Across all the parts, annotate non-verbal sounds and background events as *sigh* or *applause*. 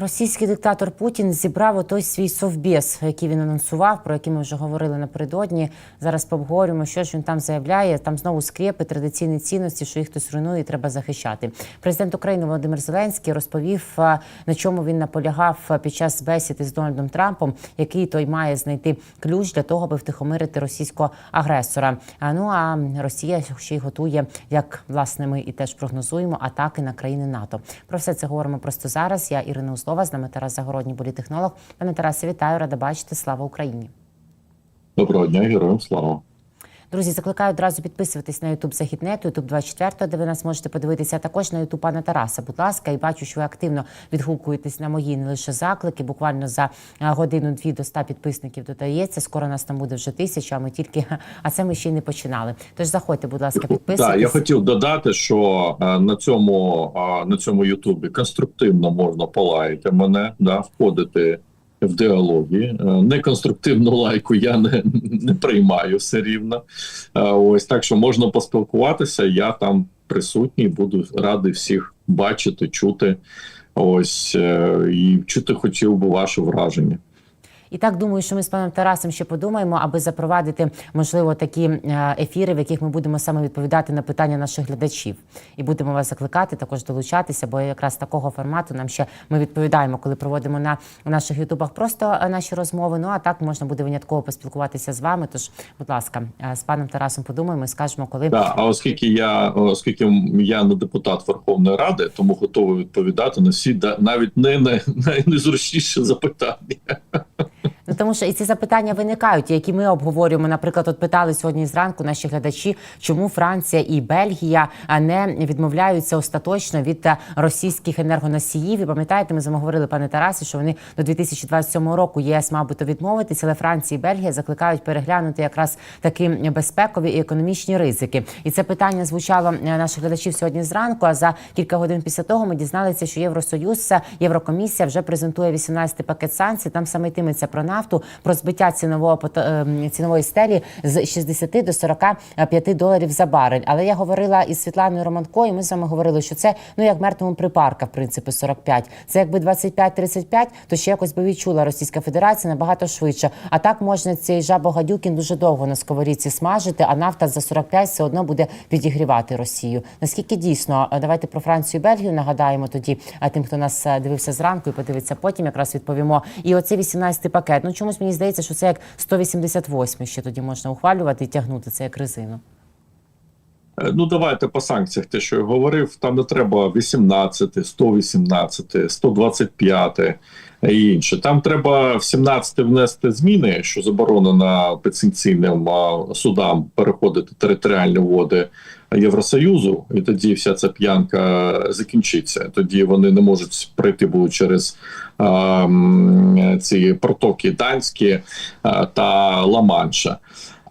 Російський диктатор Путін зібрав отой свій совбез, який він анонсував, про який ми вже говорили напередодні. Зараз поговоримо, що ж він там заявляє. Там знову скрепи, традиційні цінності, що їх хтось руйнує, і треба захищати. Президент України Володимир Зеленський розповів, на чому він наполягав під час бесіди з Дональдом Трампом, який той має знайти ключ для того, аби втихомирити російського агресора. А ну а Росія ще й готує, як власне ми і теж прогнозуємо, атаки на країни НАТО. Про все це говоримо просто зараз. Я Ірина Узлова, з нами Тарас Загородній, політехнолог. Пане Тарасе, вітаю, рада бачити. Слава Україні. Доброго дня, героям слава. Друзі, закликаю одразу підписуватись на YouTube Західнет, YouTube 24, де ви нас можете подивитися. а Також на YouTube пана Тараса. Будь ласка, і бачу, що ви активно відгукуєтесь на мої не лише заклики. Буквально за годину-дві до 100 підписників додається. Скоро нас там буде вже тисяча. А ми тільки а це ми ще й не починали. Тож заходьте, будь ласка, підписуйтесь. Так, я хотів додати, що е, на цьому е, на цьому Ютубі конструктивно можна полаяти мене, да, входити в діалогі. Е, Неконструктивну лайку я не, не приймаю все рівно. Е, Ось так що можна поспілкуватися. Я там присутній, буду радий всіх бачити, чути. Ось е, і чути хотів би ваше враження. І так думаю, що ми з паном Тарасом ще подумаємо, аби запровадити можливо такі е, ефіри, в яких ми будемо саме відповідати на питання наших глядачів, і будемо вас закликати також долучатися, бо якраз такого формату нам ще ми відповідаємо, коли проводимо на наших ютубах просто е, наші розмови. Ну а так можна буде винятково поспілкуватися з вами. Tож, будь ласка, е, з паном Тарасом подумаємо і скажемо, коли Так, а оскільки я оскільки я не депутат Верховної Ради, тому готовий відповідати на всі да- навіть не на *laughs* найнезручніші запитання. Ну тому що і ці запитання виникають, які ми обговорюємо. Наприклад, от питали сьогодні зранку наші глядачі, чому Франція і Бельгія не відмовляються остаточно від російських енергоносіїв. І пам'ятаєте, ми з вами говорили, пане Тарасі, що вони до 2027 року ЄС то відмовитися, але Франція і Бельгія закликають переглянути якраз такі безпекові і економічні ризики. І це питання звучало е, наших глядачів сьогодні зранку. А за кілька годин після того ми дізналися, що Євросоюз, е, Єврокомісія вже презентує 18-й пакет санкцій. Там саме йтиметься про нафту, про збиття цінового ем, цінової стелі з 60 до 45 доларів за барель. Але я говорила із Світланою Романко, і ми з вами говорили, що це ну як мертвому припарка, в принципі, 45. Це якби 25-35, то ще якось би відчула Російська Федерація набагато швидше. А так можна цей жабогадюкін дуже довго на сковорідці смажити, а нафта за 45 все одно буде підігрівати Росію. Наскільки дійсно, давайте про Францію і Бельгію нагадаємо тоді а, тим, хто нас дивився зранку і подивиться потім, якраз відповімо. І оцей 18-й пакет. Ну чомусь мені здається, що це як 188 ще тоді можна ухвалювати і тягнути це як резину. Е, Ну, давайте по санкціях, те, що я говорив, там не треба 18, 118, 125 і інше. Там треба в 17 внести зміни, що заборонено підсанкційним а, судам переходити територіальні води Євросоюзу, і тоді вся ця п'янка закінчиться. Тоді вони не можуть пройти будуть через а, ці протоки данські та Ла-Манша.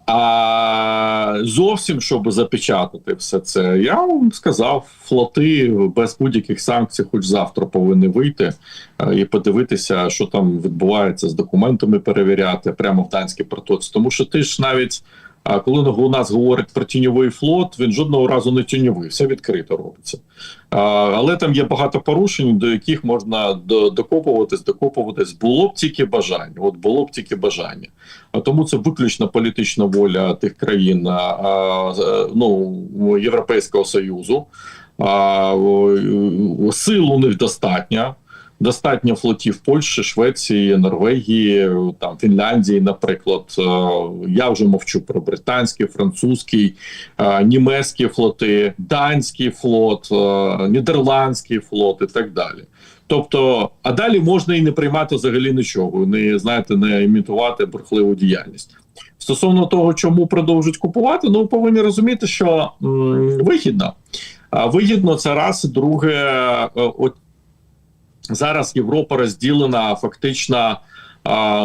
А зовсім, щоб запечатати все це, я вам сказав, флоти без будь-яких санкцій, хоч завтра повинні вийти е, і подивитися, що там відбувається з документами, перевіряти прямо в данській протоці. Тому що ти ж навіть коли у нас говорять про тіньовий флот, він жодного разу не тіньовий, все відкрито робиться. Але там є багато порушень, до яких можна до, докопуватись, докопуватись. Було б тільки бажання. От було б тільки бажання. А тому це виключно політична воля тих країн ну, Європейського Союзу. А, о, о, у них достатньо. Флотів Польщі, Швеції, Норвегії, там Фінляндії, наприклад. Е, Я вже мовчу про британський, французький, е, німецькі флоти, данський флот, е, нідерландський флот і так далі. Тобто, а далі можна і не приймати взагалі нічого, не знаєте, не імітувати бурхливу діяльність. Стосовно того, чому продовжують купувати, ну повинні розуміти, що м, вигідно. А вигідно це раз, друге, от зараз Європа розділена фактично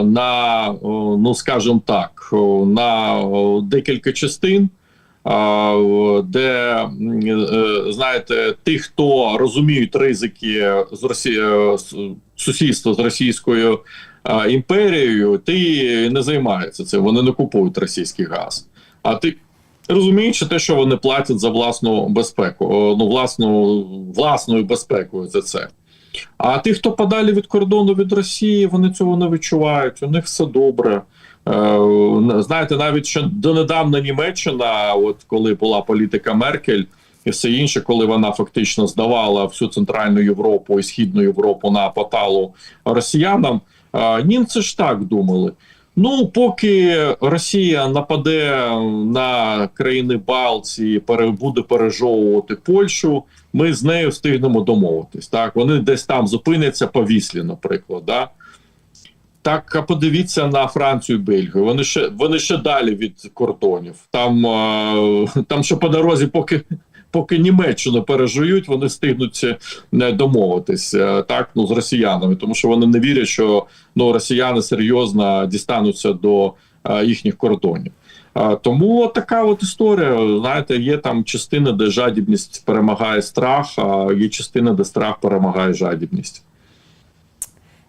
на, ну скажімо так, на декілька частин. Де е, знаєте, ті, хто розуміють ризики з Росії сусідства з Російською імперією, ті не займаються цим. Вони не купують російський газ. А ти розуміючи те, що вони платять за власну безпеку, ну власну власною безпекою за це. А ті, хто подалі від кордону від Росії, вони цього не відчувають. У них все добре. Е, знаєте, навіть ще донедавна Німеччина, от коли була політика Меркель і все інше, коли вона фактично здавала всю центральну Європу і східну Європу на поталу росіянам, е, німці ж так думали. Ну, поки Росія нападе на країни Балтії, буде пережовувати Польщу, ми з нею встигнемо домовитись. Так, вони десь там зупиняться по Віслі, наприклад. Да? Так, а подивіться на Францію і Бельгію. Вони ще вони ще далі від кордонів. Там, е, там ще по дорозі, поки. Поки Німеччину пережують, вони встигнуть не домовитися е, так ну з росіянами, тому що вони не вірять, що ну росіяни серйозно дістануться до а, їхніх кордонів. А, тому от така от історія. Знаєте, є там частина, де жадібність перемагає страх, а є частина, де страх перемагає жадібність.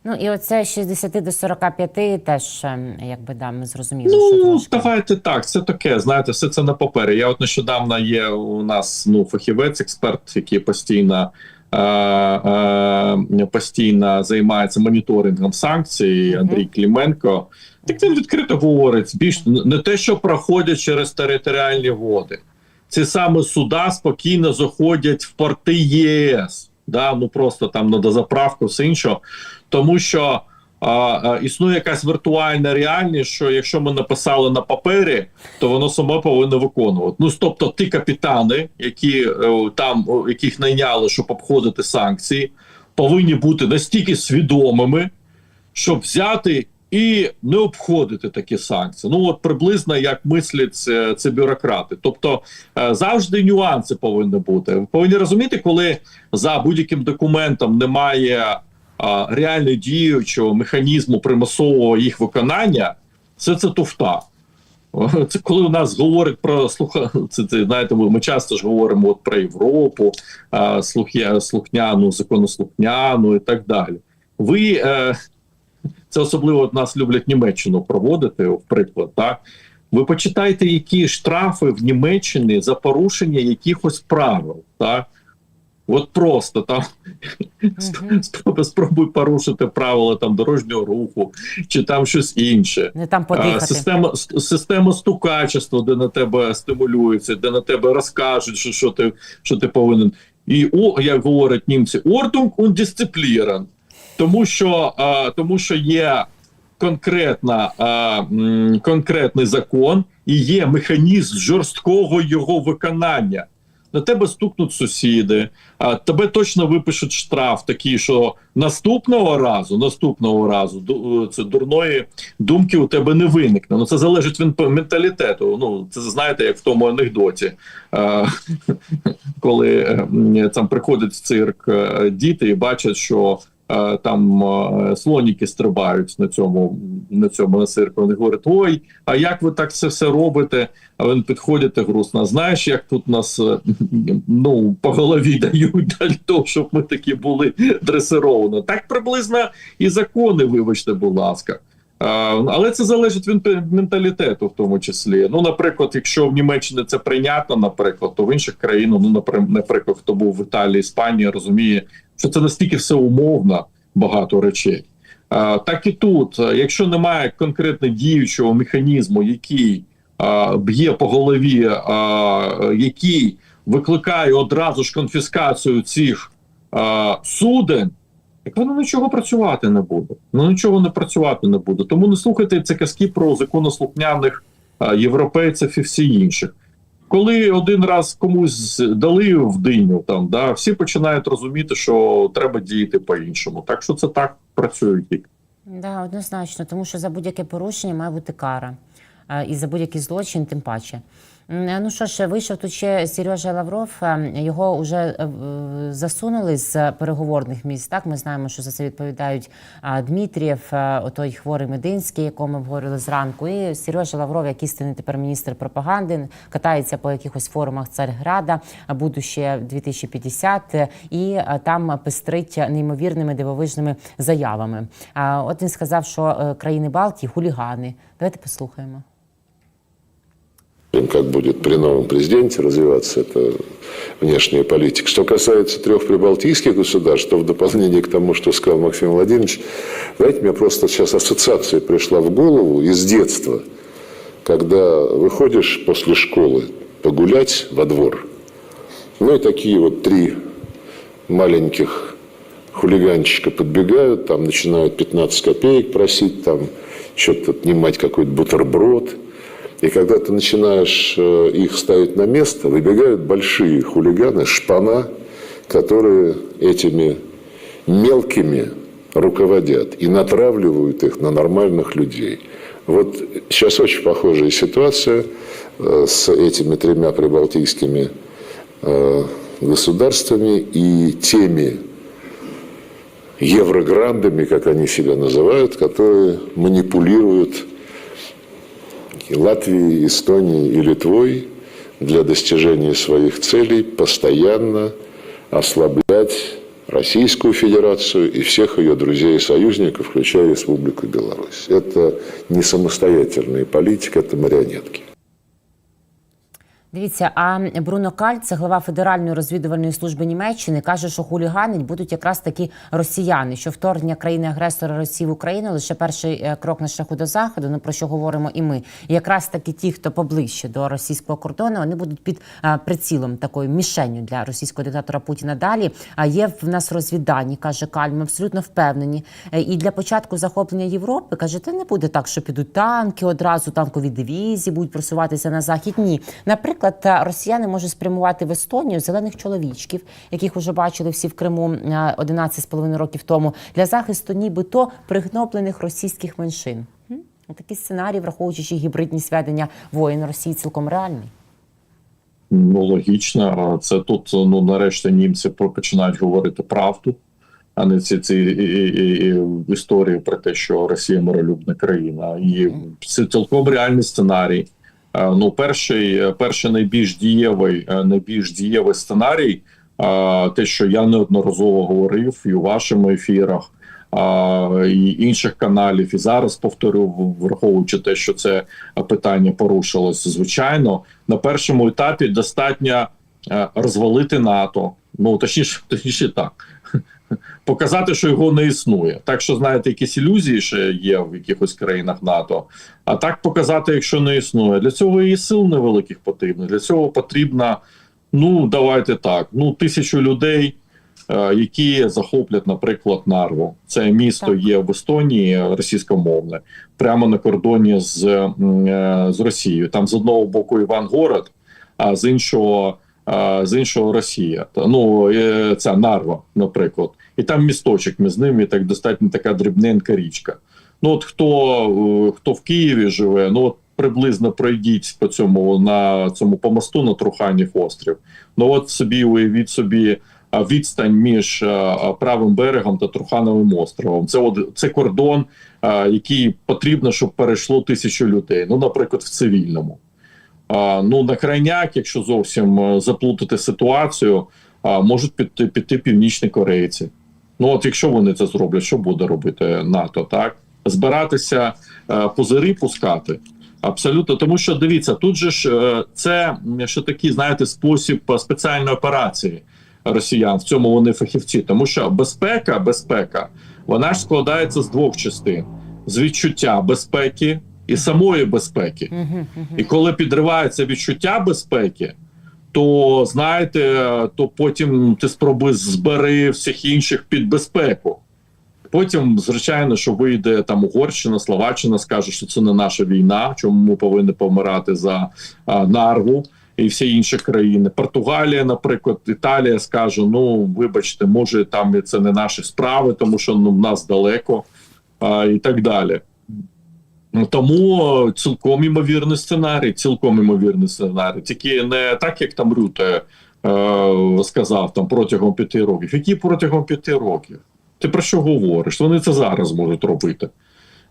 Ну і оце 60 до 45 теж, ем, якби да, ми зрозуміли, що Ну трошки. давайте так. Це таке. Знаєте, все це на папері. Я от нещодавно є у нас ну фахівець, експерт, який постійно. е, е, Постійно займається моніторингом санкцій Андрій Кліменко. Так він відкрито говорить більш не те, що проходять через територіальні води. Ці саме суда спокійно заходять в порти ЄС. Да? Ну просто там на дозаправку, все інше. Тому що а, а, існує якась віртуальна реальність, що якщо ми написали на папері, то воно само повинно виконувати. Ну тобто, ті капітани, які е, там яких найняли, щоб обходити санкції, повинні бути настільки свідомими, щоб взяти і не обходити такі санкції. Ну от приблизно як мислять це, це бюрократи. Тобто е, завжди нюанси повинні бути. Ви повинні розуміти, коли за будь-яким документом немає реально діючого механізму примусового їх виконання, це це туфта. Це коли у нас говорять про слуха, це, це знаєте, ми, часто ж говоримо от про Європу, а, слух'я, слухняну, законослухняну і так далі. Ви е, це особливо от нас люблять Німеччину проводити, в приклад. Так ви почитайте, які штрафи в Німеччині за порушення якихось правил. Так? От просто там Мгм. спробуй, порушити правила там дорожнього руху чи там щось інше. Не там подихати. Система система стукачества, де на тебе стимулюється, де на тебе розкажуть, що, що ти що ти повинен. І о, як говорять німці, Ordnung und Disziplin. Тому що а, тому що є конкретна а, м, конкретний закон і є механізм жорсткого його виконання. На тебе стукнуть сусіди, а тебе точно випишуть штраф такий, що наступного разу, наступного разу це дурної думки у тебе не виникне. Ну це залежить від менталітету. Ну це знаєте, як в тому анекдоті, *laughs* коли е, там приходять в цирк е, діти і бачать, що там е, слоніки стрибають на цьому на цьому на цирку. Вони говорять: ой, а як ви так це все робите? А він підходить і грустно. Знаєш, як тут нас е, ну по голові дають для того, щоб ми такі були дресировані. Так приблизно і закони, вибачте, будь ласка. Е, Але це залежить від менталітету, в тому числі. Ну, наприклад, якщо в Німеччині це прийнятно, наприклад, то в інших країнах, ну напри- наприклад, хто був в Італії, Іспанії, розуміє, що це настільки все умовно багато речей. Так і тут, Е, якщо немає конкретно діючого механізму, який б'є по голові, який викликає одразу ж конфіскацію цих суден, так воно нічого працювати не буде. Ну нічого не працювати не буде. Тому не слухайте ці казки про законослухняних європейців і всі інших. Коли один раз комусь дали в диню, там да всі починають розуміти, що треба діяти по-іншому. Так що це так працює тільки. Да, однозначно, тому що за будь-яке порушення має бути кара. Е, І за будь-який злочин, тим паче. Ну що ж, вийшов тут ще Сережа Лавров. е, Його вже е, засунули з переговорних місць. Так, ми знаємо, що за це відповідають Дмитрієв, е, отой хворий Мединський, якого ми обговорили зранку. І Сережа Лавров, як істинний тепер міністр пропаганди, катається по якихось форумах Царграда, будуще 2050, е, і там пестрить неймовірними дивовижними заявами. От він сказав, що країни Балтії хулігани. Давайте послухаємо. Как будет при новом президенте развиваться эта внешняя политика. Что касается трех прибалтийских государств, то в дополнение к тому, что сказал Максим Владимирович, знаете, мне просто сейчас ассоциация пришла в голову из детства, когда выходишь после школы погулять во двор, ну и такие вот три маленьких хулиганчика подбегают, там начинают 15 копеек просить, там что-то отнимать какой-то бутерброд. И когда ты начинаешь э, их ставить на место, выбегают большие хулиганы, шпана, которые этими мелкими руководят и натравливают их на нормальных людей. Вот сейчас очень похожая ситуация э, с этими тремя прибалтийскими э, государствами и теми еврограндами, как они себя называют, которые манипулируют и Латвией, Эстонией и Литвой для достижения своих целей постоянно ослаблять Российскую Федерацию и всех ее друзей и союзников, включая Республику Беларусь. Это не самостоятельная политика, это марионетки. Дивіться, а Бруно Каль, це глава Федеральної розвідувальної служби Німеччини, каже, що хуліганить будуть якраз такі росіяни, що вторгнення країни-агресора Росії в Україну лише перший е, крок на шляху до заходу. Ну про що говоримо і ми. І якраз таки ті, хто поближче до російського кордону, вони будуть під е, прицілом такою мішенню для російського диктатора Путіна. Далі а є в нас розвіддані, каже Каль. Ми абсолютно впевнені. Е, І для початку захоплення Європи каже, це не буде так, що підуть танки одразу, танкові дивізії будуть просуватися на захід. Ні, наприклад, та росіяни можуть спрямувати в Естонію зелених чоловічків, яких вже бачили всі в Криму е, 11,5 років тому, для захисту нібито пригноблених російських меншин. Такий сценарій, враховуючи гібридні зведення воїн Росії, цілком реальний. Ну, логічно. Це тут, ну, нарешті, німці починають говорити правду, а не ці, ці і, і, і, історії про те, що Росія миролюбна країна. І це цілком реальний сценарій. Е, Ну, перший, перший найбільш дієвий, е, найбільш дієвий сценарій, е, те, що я неодноразово говорив і у вашому ефірах. І інших каналів, і зараз повторю, враховуючи те, що це питання порушилось, звичайно, на першому етапі достатньо е, розвалити НАТО. Ну точніше, *laughs* точніше так. Показати, що його не існує. Так що, знаєте, якісь ілюзії ще є в якихось країнах НАТО. А так показати, якщо не існує. Для цього і сил невеликих потрібно. Для цього потрібно, ну давайте так, ну тисячу людей, е, які захоплять, наприклад, Нарву. Це місто Так. є в Естонії російськомовне, прямо на кордоні з, е, з Росією. Там з одного боку Івангород, а з іншого. З іншого Росія, ну е, ця Нарва, наприклад, і там місточок між ними, так достатньо така дрібненька річка. Ну от хто, е, хто в Києві живе, ну от приблизно пройдіть по цьому на цьому по мосту на Труханів острів. Ну от собі уявіть собі відстань між правим берегом та Трухановим островом. Це от це кордон, який потрібно, щоб перейшло тисячу людей. Ну, наприклад, в цивільному. Ну на крайняк, якщо зовсім е, заплутати ситуацію, можуть піти піти північні корейці. Ну от якщо вони це зроблять, що буде робити НАТО? Так збиратися е, позири пускати. Абсолютно, тому що дивіться, тут же ж е, це ще такий, знаєте, спосіб спеціальної операції росіян. В цьому вони фахівці, тому що безпека, безпека, вона ж складається з двох частин: з відчуття безпеки і самої безпеки. І коли підривається відчуття безпеки, то знаєте, то потім ти спробуй збери всіх інших під безпеку. Потім, звичайно, що вийде там Угорщина, Словаччина, скаже, що це не наша війна, чому ми повинні помирати за а, нарву і всі інші країни. Португалія, наприклад, Італія скаже: ну вибачте, може там це не наші справи, тому що ну в нас далеко а, і так далі. Ну, Тому цілком імовірний сценарій, цілком імовірний сценарій. Тільки не так, як там Рюте е, сказав там протягом п'яти років. Які протягом п'яти років? Ти про що говориш? Вони це зараз можуть робити.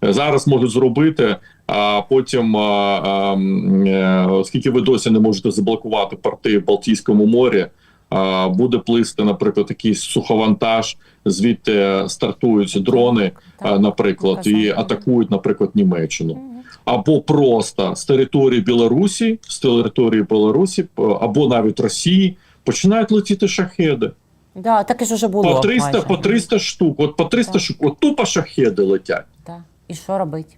Е, Зараз можуть зробити, а потім, а, а, е, оскільки ви досі не можете заблокувати порти в Балтійському морі, буде плисти, наприклад, якийсь суховантаж, звідти стартують дрони, Так, наприклад, і атакують, наприклад, Німеччину. Або просто з території Білорусі, з території Білорусі, або навіть Росії починають летіти шахеди. Да, таке ж уже було. По 300, майже. по 300 штук. От по 300 Так. штук. От тупо шахеди летять. Да. І що робити?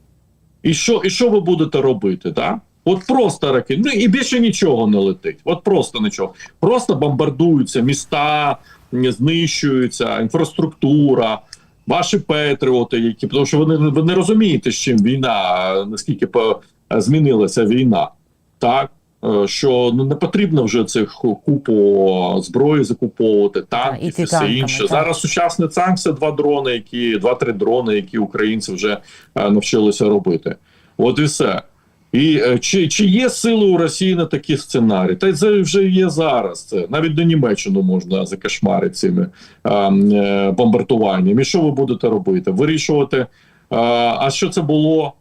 І що, і що ви будете робити? Так? От просто ракети. Ну і більше нічого не летить. От просто нічого. Просто бомбардуються міста, м, знищується інфраструктура, ваші патріоти, які тому що вони ви не розумієте, з чим війна, наскільки змінилася війна. Так. Е, Що ну не потрібно вже цих купу зброї закуповувати, танків і все інше. так. Зараз сучасний танк це два дрони, які два-три дрони, які українці вже е, навчилися робити. От і все. І е, чи, чи є сили у Росії на такі сценарії? Та це вже є зараз. Це навіть до Німеччину можна закошмарити цими е, е, бомбардуваннями. І що ви будете робити? Вирішувати. Е, а що це було?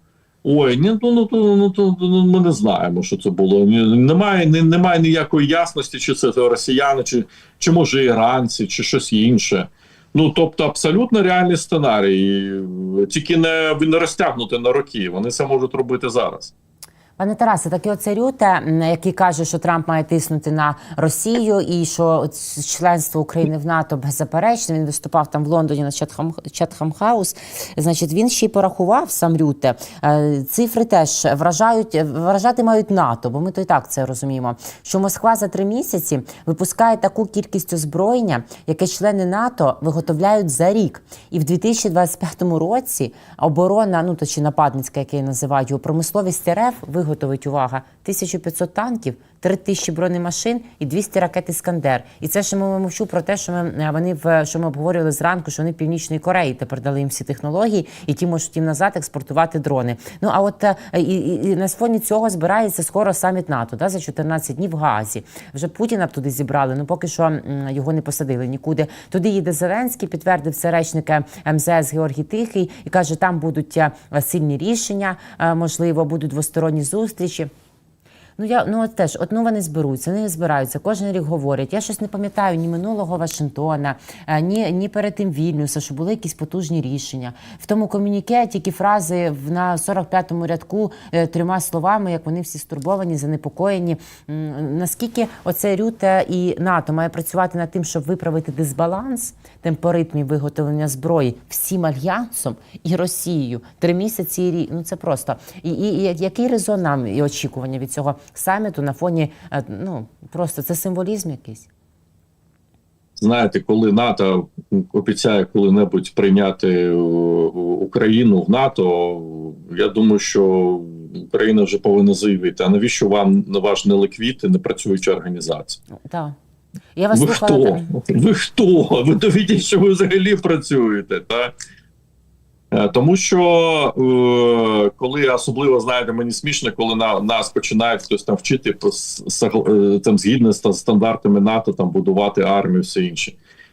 Ой, ні, ну, ну, ну, ну, ну, ну, ми не знаємо, що це було. Немає, ні, немає ніякої ясності, чи це росіяни, чи, чи може іранці, чи щось інше. Ну тобто, абсолютно реальний сценарій, тільки не не розтягнути на роки. Вони це можуть робити зараз. Пане Тарасе, таке оце Рюте, який каже, що Трамп має тиснути на Росію, і що членство України в НАТО беззаперечне. Він виступав там в Лондоні на Четхам Хаус. Значить, він ще й порахував сам Рюте. Е, Цифри теж вражають вражати мають НАТО, бо ми то і так це розуміємо. Що Москва за три місяці випускає таку кількість озброєння, яке члени НАТО виготовляють за рік. І в 2025 році оборона, ну то чи нападницька, як я її називаю, промисловість РФ виготовить увага 1500 танків, 3000 бронемашин і 200 ракет Іскандер. І це ще ми мовчу про те, що ми е, вони в що ми обговорювали зранку, що вони північної Кореї тепер дали їм всі технології, і ті можуть їм назад експортувати дрони. Ну а от е, і, і, і на фоні цього збирається скоро саміт НАТО да, за 14 днів в Газі. Вже Путіна б туди зібрали. Ну поки що його не посадили нікуди. Туди їде Зеленський, підтвердив це речник МЗС Георгій Тихий і каже, там будуть е, сильні рішення, можливо, будуть двосторонні зустрічі. Ну я ну от теж, от ну вони зберуться, вони збираються. Кожен рік говорять. Я щось не пам'ятаю ні минулого Вашингтона, е, ні, ні перед тим Вільнюса, що були якісь потужні рішення. В тому комюніке тільки фрази на 45-му рядку е, трьома словами, як вони всі стурбовані, занепокоєні. Наскільки оце Рюте і НАТО має працювати над тим, щоб виправити дисбаланс темпоритмів виготовлення зброї всім альянсом і Росією три місяці і рік. Ну це просто і, і, і який резон нам і очікування від цього саміту на фоні е, ну просто це символізм якийсь. Знаєте, коли НАТО обіцяє коли-небудь прийняти е, Україну в НАТО, я думаю, що Україна вже повинна заявити. А навіщо вам на ваш неликвід і не працююча організація? Ну, Так. Я вас Ви слухала. хто? там. Ви хто? Ви доведіть, що ви взагалі працюєте, так? Е, Тому що е, коли особливо знаєте, мені смішно, коли на нас починають хтось там вчити е, там згідно з стандартами НАТО, там будувати армію, все інше.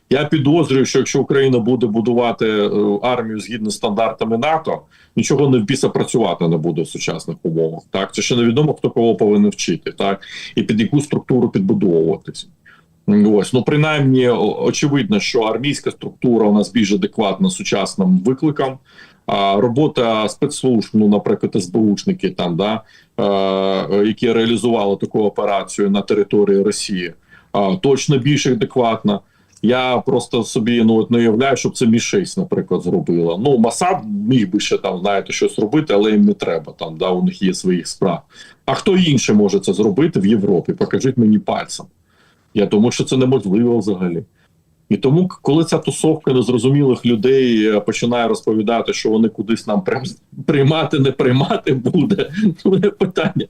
Я підозрюю, що якщо Україна буде будувати армію згідно з стандартами НАТО, нічого не в біса працювати не буде в сучасних умовах. Так це ще невідомо, хто кого повинен вчити, так і під яку структуру підбудовуватися. Ось, ну принаймні, очевидно, що армійська структура у нас більш адекватна сучасним викликам. А робота спецслужб, ну, наприклад, СБУшники там, да, е, які реалізували таку операцію на території Росії, а, точно більш адекватна. Я просто собі ну от не уявляю, щоб це Мі 6 наприклад, зробила. Ну, Масад міг би ще там, знаєте, щось робити, але їм не треба. Там да, у них є своїх справ. А хто інше може це зробити в Європі? Покажіть мені пальцем. Я думаю, що це неможливо взагалі. І тому, коли ця тусовка незрозумілих людей е, починає розповідати, що вони кудись нам прям приймати, не приймати буде, *laughs* мене питання.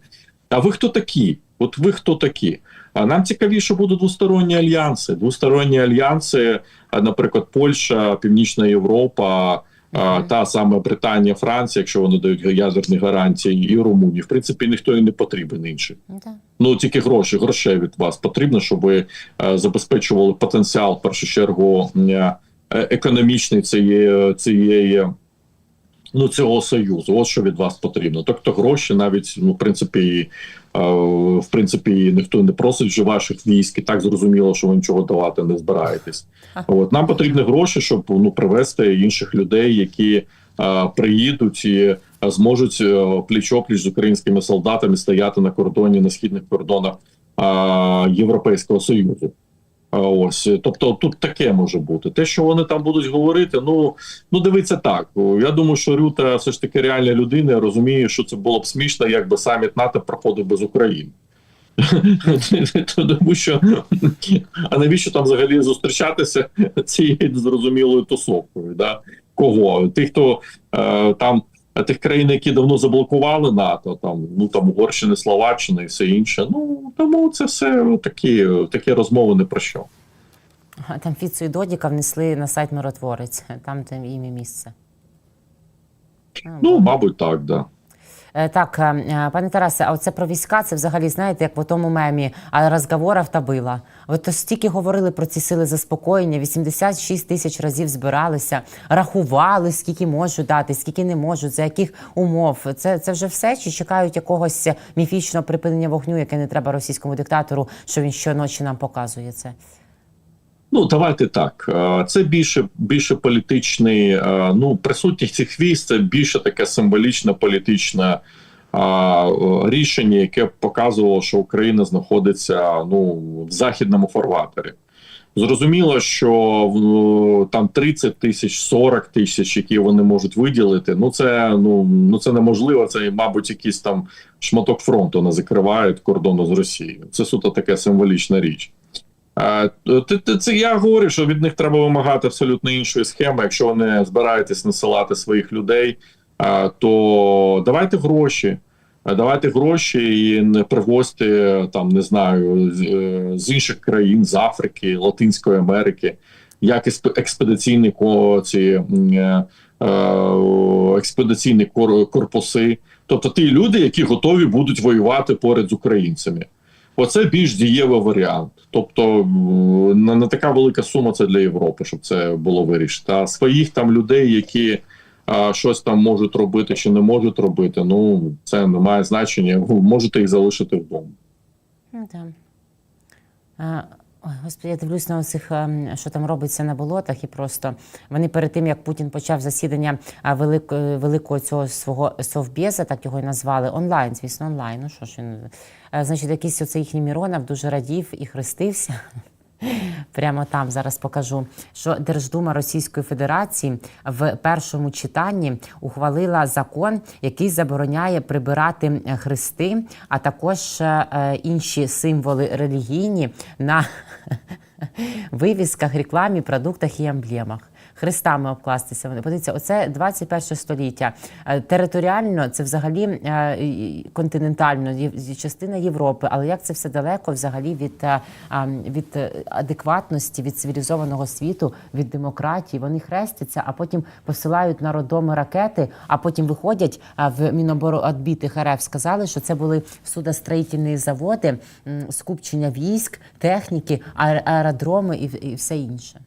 А ви хто такі? От ви хто такі? А нам цікавіше будуть двосторонні альянси. Двосторонні альянси, наприклад, Польща, Північна Європа, та саме Британія, Франція, якщо вони дають ядерні гарантії, і Румунія. В принципі, ніхто і не потрібен інший. Ну. Ну тільки гроші, грошей від вас потрібно, щоб ви е, забезпечували потенціал в першу чергу е, економічний цієї цієї ну цього союзу. От що від вас потрібно. Тобто гроші навіть ну в принципі, е, в принципі, ніхто не просить вже ваших військ, і так зрозуміло, що ви нічого давати не збираєтесь. От нам потрібні гроші, щоб ну привести інших людей, які приїдуть і зможуть е, пліч-опліч з українськими солдатами стояти на кордоні на східних кордонах Європейського союзу. Ось, тобто тут таке може бути. Те, що вони там будуть говорити, ну ну дивіться так. Я думаю, що Рюта все ж таки реальна людина. Розуміє, що це було б смішно, якби саміт НАТО проходив без України. *laughs* Тому що а навіщо там взагалі зустрічатися цією незрозумілою тусовкою? Да? Кого? Тих, хто е, там тих країн, які давно заблокували НАТО, там ну там Угорщини, Словаччини і все інше. Ну тому це все такі, такі розмови не про що. А Там Фіцу і Додіка внесли на сайт Миротворець. Там там їм і місце. Ну, мабуть, так, да. Е, Так, е, пане Тарасе, а оце про війська, це взагалі знаєте, як в тому мемі, а розговорів та била. Ви то стільки говорили про ці сили заспокоєння, 86 тисяч разів збиралися, рахували, скільки можуть дати, скільки не можуть, за яких умов. Це, це вже все? Чи чекають якогось міфічного припинення вогню, яке не треба російському диктатору, що він щоночі нам показує це? Ну, давайте так. Е, Це більше більше політичний. е, Ну, присутність цих військ це більше таке символічне політичне е, рішення, яке показувало, що Україна знаходиться ну в західному фарватері. Зрозуміло, що там 30 тисяч, 40 тисяч, які вони можуть виділити. Ну це ну ну це неможливо. Це, мабуть, якийсь там шматок фронту не закривають кордону з Росією. Це суто така символічна річ. Це я говорю, що від них треба вимагати абсолютно іншої схеми. Якщо вони збираєтесь насилати своїх людей, то давайте гроші. Давайте гроші і не привозьте там, не знаю, з, е, інших країн, з Африки, Латинської Америки, як експедиційні ці, е, е, експедиційні корпуси. Тобто ті люди, які готові будуть воювати поряд з українцями. Оце більш дієвий варіант. Тобто не, така велика сума це для Європи, щоб це було вирішити. А своїх там людей, які а, щось там можуть робити чи не можуть робити, ну це не має значення. Можете їх залишити вдома. Ну, Ой, господи, я дивлюсь на оцих, що там робиться на болотах, і просто вони перед тим, як Путін почав засідання а, е, великого цього свого совбеза, так його і назвали, онлайн, звісно, онлайн. Ну що ж він, значить, якийсь оцей їхній Міронов дуже радів і хрестився. *laughs* Прямо там зараз покажу, що Держдума Російської Федерації в першому читанні ухвалила закон, який забороняє прибирати е, хрести, а також е, інші символи релігійні на *laughs* вивісках, рекламі, продуктах і емблемах. Хрестами обкластися. Вони подивіться, оце 21 століття. Е, Територіально це взагалі е, континентально частина Європи. Але як це все далеко взагалі від, е, від адекватності, від цивілізованого світу, від демократії? Вони хрестяться, а потім посилають на родоми ракети, а потім виходять в Мінобороотбитих РФ. Сказали, що це були судостроїтельні заводи, скупчення військ, техніки, аеродроми і все інше.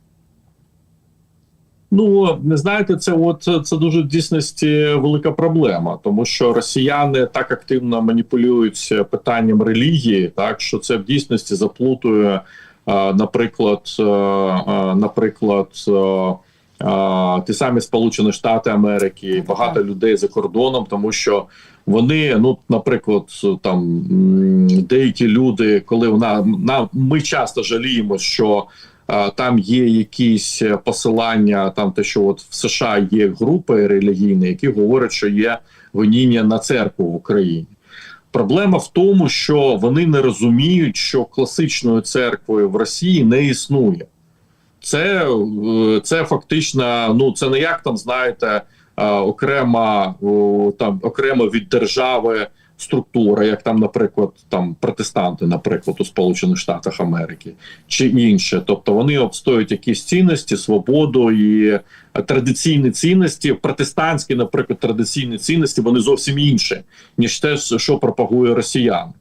Ну не знаєте, це от це дуже в дійсності велика проблема, тому що росіяни так активно маніпулюють питанням релігії, так що це в дійсності заплутує, е, наприклад, е, е, наприклад. Ті самі Сполучені Штати Америки, багато людей за кордоном, тому що вони, ну, наприклад, там деякі люди, коли вона на ми часто жаліємо, що там є якісь е, посилання, там те, що от в США є групи релігійні, які говорять, що є гоніння на церкву в Україні. Проблема в тому, що вони не розуміють, що класичної церкви в Росії не існує. Це, е, це фактично, ну це не як там, знаєте, е, окрема там окремо від держави структура, як там, наприклад, там протестанти, наприклад, у Сполучених Штатах Америки, чи інше. Тобто вони обстоюють якісь цінності, свободу і традиційні цінності, протестантські, наприклад, традиційні цінності, вони зовсім інші, ніж те, що пропагує росіяни.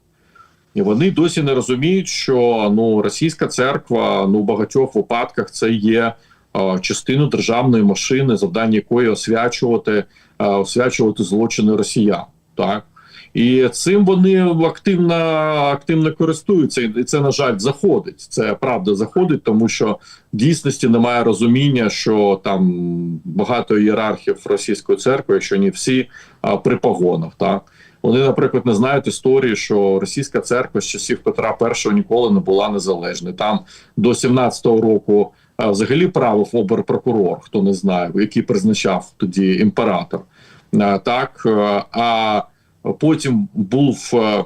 І вони досі не розуміють, що ну російська церква ну в багатьох випадках це є е, частину державної машини, завдання якої освячувати, е, освячувати злочини росіян. Так і цим вони активно активно користуються, і це на жаль заходить. Це правда заходить, тому що в дійсності немає розуміння, що там багато ієрархів російської церкви, якщо не всі, а, при погонах. Так вони, наприклад, не знають історії, що російська церква з часів Петра І ніколи не була незалежною. Там до 17-го року а, взагалі правив оберпрокурор, хто не знає, який призначав тоді імператор. А, так а потім був е,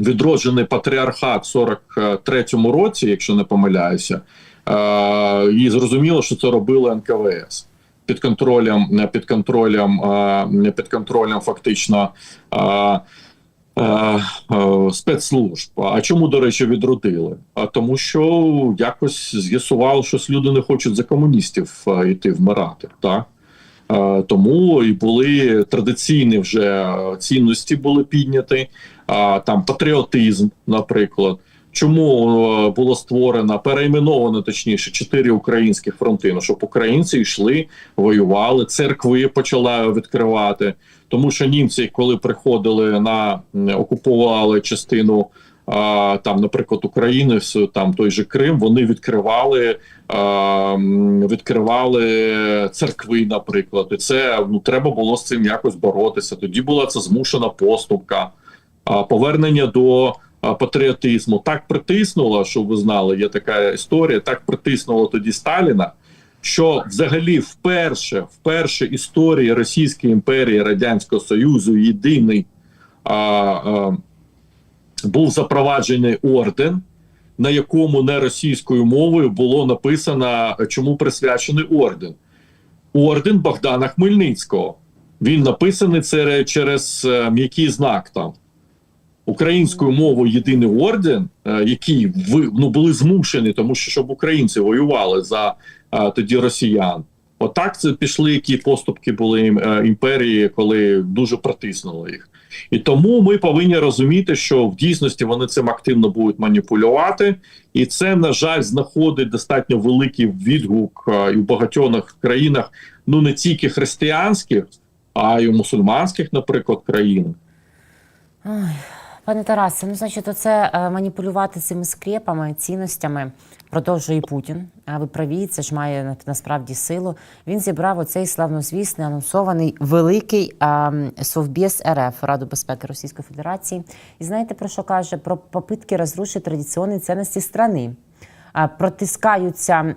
відроджений патріархат в 43-му році, якщо не помиляюся, е, і зрозуміло, що це робили НКВС під контролем, під контролем, е, під контролем фактично. е, е, е, Спецслужб. А чому, до речі, відродили? А тому, що якось з'ясували, що люди не хочуть за комуністів е, йти вмирати. Так? Е, Тому і були традиційні вже е, цінності були підняті, там патріотизм, наприклад. Чому е, було створено, перейменовано точніше чотири українських фронти? Ну, щоб українці йшли, воювали, церкви почали відкривати. Тому що німці, коли приходили на окупували частину там, наприклад, України, там той же Крим, вони відкривали, відкривали церкви, наприклад, і це ну треба було з цим якось боротися. Тоді була це змушена поступка, повернення до патріотизму. Так притиснуло, щоб ви знали, є така історія. Так притиснуло тоді Сталіна. Що взагалі вперше, вперше історії Російської імперії Радянського Союзу єдиний а, а, був запроваджений орден, на якому не російською мовою було написано, чому присвячений орден. Орден Богдана Хмельницького. Він написаний це через е, м'який знак там. Українською мовою єдиний орден, е, який ну були змушені, тому що щоб українці воювали за е, тоді росіян. Отак це пішли, які поступки були імперії, коли дуже протиснули їх. І тому ми повинні розуміти, що в дійсності вони цим активно будуть маніпулювати, і це на жаль знаходить достатньо великий відгук е, і в багатьох країнах, ну не тільки християнських, а й у мусульманських, наприклад, країнах. Пане Тарасе, ну значить, оце е, маніпулювати цими скрепами, цінностями продовжує Путін. А ви праві, це ж має насправді силу. Він зібрав оцей славнозвісний анонсований великий а, совбіз РФ Раду безпеки Російської Федерації. І знаєте про що каже? Про попитки розрушити традиційні цінності страни. А, Протискаються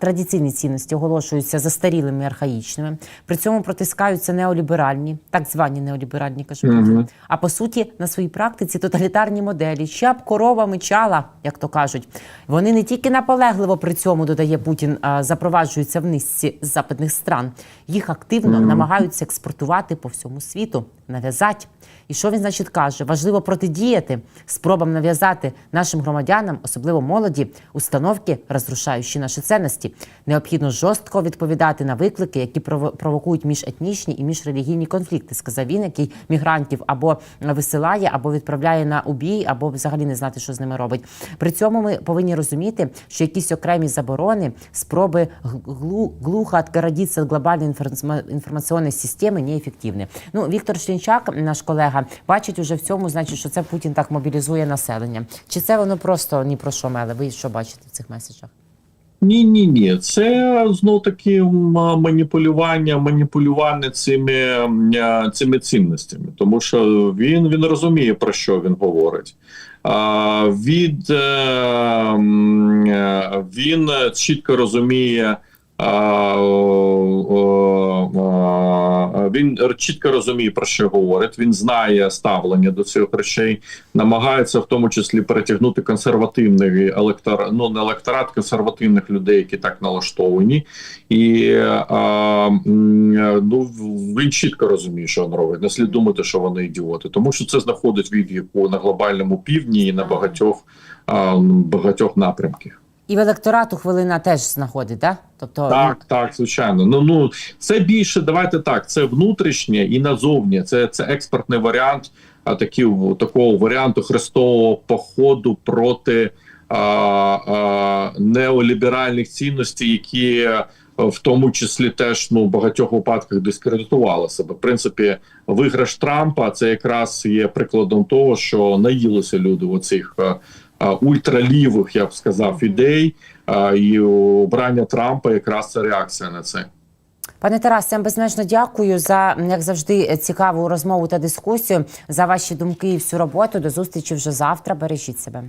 традиційні цінності, оголошуються застарілими архаїчними. При цьому протискаються неоліберальні, так звані неоліберальні каже Путін. А по суті, на своїй практиці тоталітарні моделі, ща б корова мичала, як то кажуть. Вони не тільки наполегливо при цьому додає Путін, запроваджуються в низці западних стран. Їх активно намагаються експортувати по всьому світу, нав'язати. І що він значить каже? Важливо протидіяти спробам нав'язати нашим громадянам, особливо молоді, установки, розрушаючі наші цінності. Необхідно жорстко відповідати на виклики, які прово- провокують міжетнічні і міжрелігійні конфлікти, сказав він, який мігрантів або висилає, або відправляє на убій, або взагалі не знати, що з ними робить. При цьому ми повинні розуміти, що якісь окремі заборони, спроби глу- глухо отгородиться від глобальної інформац- інформаційної системи неефективні. Ну, Віктор Шлінчак, наш колега, бачить уже в цьому, значить, що це Путін так мобілізує населення. Чи це воно просто ні про що меле? Ви що бачите в цих меседжах? Ні, ні, ні, це знов таки маніпулювання, маніпулювання цими, е, цими цінностями, тому що він, він розуміє про що він говорить. А, від, е, е, він чітко розуміє. Він чітко розуміє про що говорить. Він знає ставлення до цих речей, намагається в тому числі перетягнути консервативний електор, ну не електорат консервативних людей, які так налаштовані, і а, ну він чітко розуміє, що він робить. Не слід думати, що вони ідіоти, тому що це знаходить відгуку на глобальному півдні і на багатьох багатьох напрямках. І в електорату хвилина теж знаходить, да? Тобто Так, так, звичайно. Ну ну це більше. Давайте так. Це внутрішнє і назовні. Це це експортний варіант. А такі такого варіанту хрестового походу проти а, а, неоліберальних цінностей, які е, в тому числі теж ну в багатьох випадках дискредитували себе. В принципі, виграш Трампа це якраз є прикладом того, що наїлися люди оцих е, е, ультралівих, я б сказав, ідей. І обрання Трампа якраз це реакція на це. Пане Тарасе, я вам безмежно дякую за як завжди цікаву розмову та дискусію за ваші думки і всю роботу. До зустрічі вже завтра. Бережіть себе.